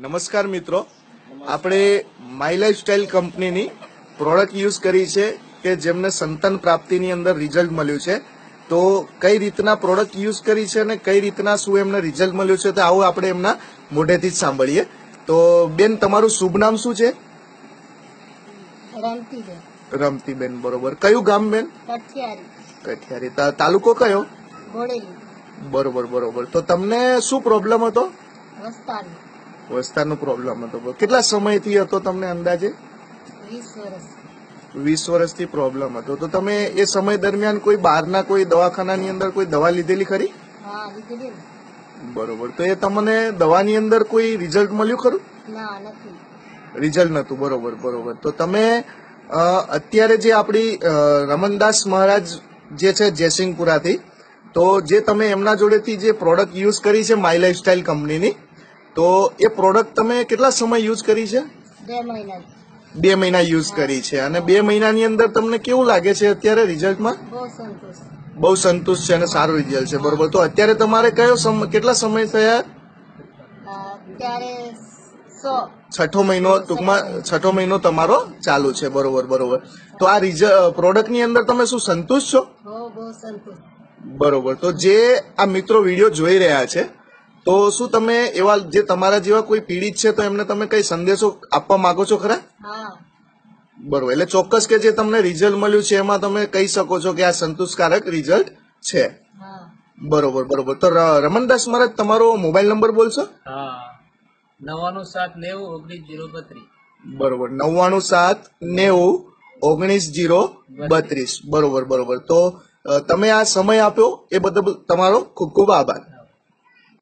નમસ્કાર મિત્રો. આપણે માય લાઈફ સ્ટાઈલ કંપનીની પ્રોડક્ટ યુઝ કરી છે કે જેમને સંતાન પ્રાપ્તિની અંદર રિઝલ્ટ મળ્યું છે. તો કઈ રીતના પ્રોડક્ટ યુઝ કરી છે અને કઈ રીતના શું એમને રિઝલ્ટ મળ્યું છે તો આવું આપણે એમના મોઢેથી જ સાંભળીએ. તો બેન તમારું શુભ નામ શું છે? રમતી બેન રમતીબેન બરોબર. કયું ગામ બેન? કઠિયારી. કઠિયારી. તાલુકો કયો? બરોબર બરોબર. તો તમને શું પ્રોબ્લેમ હતો? વસ્તારનો પ્રોબ્લેમ હતો. કેટલા સમયથી હતો તમને અંદાજે? વીસ વર્ષ. વીસ વર્ષથી પ્રોબ્લેમ હતો. તો તમે એ સમય દરમિયાન કોઈ બહારના કોઈ દવાખાનાની અંદર કોઈ દવા લીધેલી ખરી? હા બરોબર. તો એ તમને દવાની અંદર કોઈ રિઝલ્ટ મળ્યું ખરું? રિઝલ્ટ નતું બરોબર બરોબર. તો તમે અત્યારે જે આપણી રમનદાસ મહારાજ જે છે જયસિંહપુરાથી તો જે તમે એમના જોડેથી જે પ્રોડક્ટ યુઝ કરી છે માય લાઈફ સ્ટાઇલ કંપનીની તો એ પ્રોડક્ટ તમે કેટલા સમય યુઝ કરી છે? બે મહિના. બે મહિના યુઝ કરી છે. અને બે મહિનાની અંદર તમને કેવું લાગે છે અત્યારે રિઝલ્ટમાં બહુ સંતુષ્ટ. છે અને સારું રિઝલ્ટ છે. બરોબર. તો અત્યારે તમારે કયો કેટલા સમય થયા? છઠ્ઠો મહિનો ટૂંકમાં છઠ્ઠો મહિનો તમારો ચાલુ છે. બરોબર બરોબર. તો આ રિઝલ્ટ પ્રોડક્ટની અંદર તમે શું સંતુષ્ટ છો? બરોબર. તો જે આ મિત્રો વીડિયો જોઈ રહ્યા છે તો શું તમે એવા જે તમારા જેવા કોઈ પીડિત છે તો એમને તમે કઈ સંદેશો આપવા માંગો છો ખરા? બરોબર. એટલે ચોક્કસ કે જે તમને રિઝલ્ટ મળ્યું છે એમાં તમે કહી શકો છો કે આ સંતોષકારક રિઝલ્ટ છે. બરોબર બરોબર. તો રમનદાસ રમણદાસ મહારાજ તમારો મોબાઈલ નંબર બોલશો? હા. નવ્વાણું સાત નેવું ઓગણીસ જીરો બત્રીસ. બરોબર. નવ્વાણું સાત નેવું ઓગણીસ જીરો બત્રીસ. બરોબર બરોબર. તો તમે આ સમય આપ્યો એ બદલ તમારો ખૂબ ખૂબ આભાર.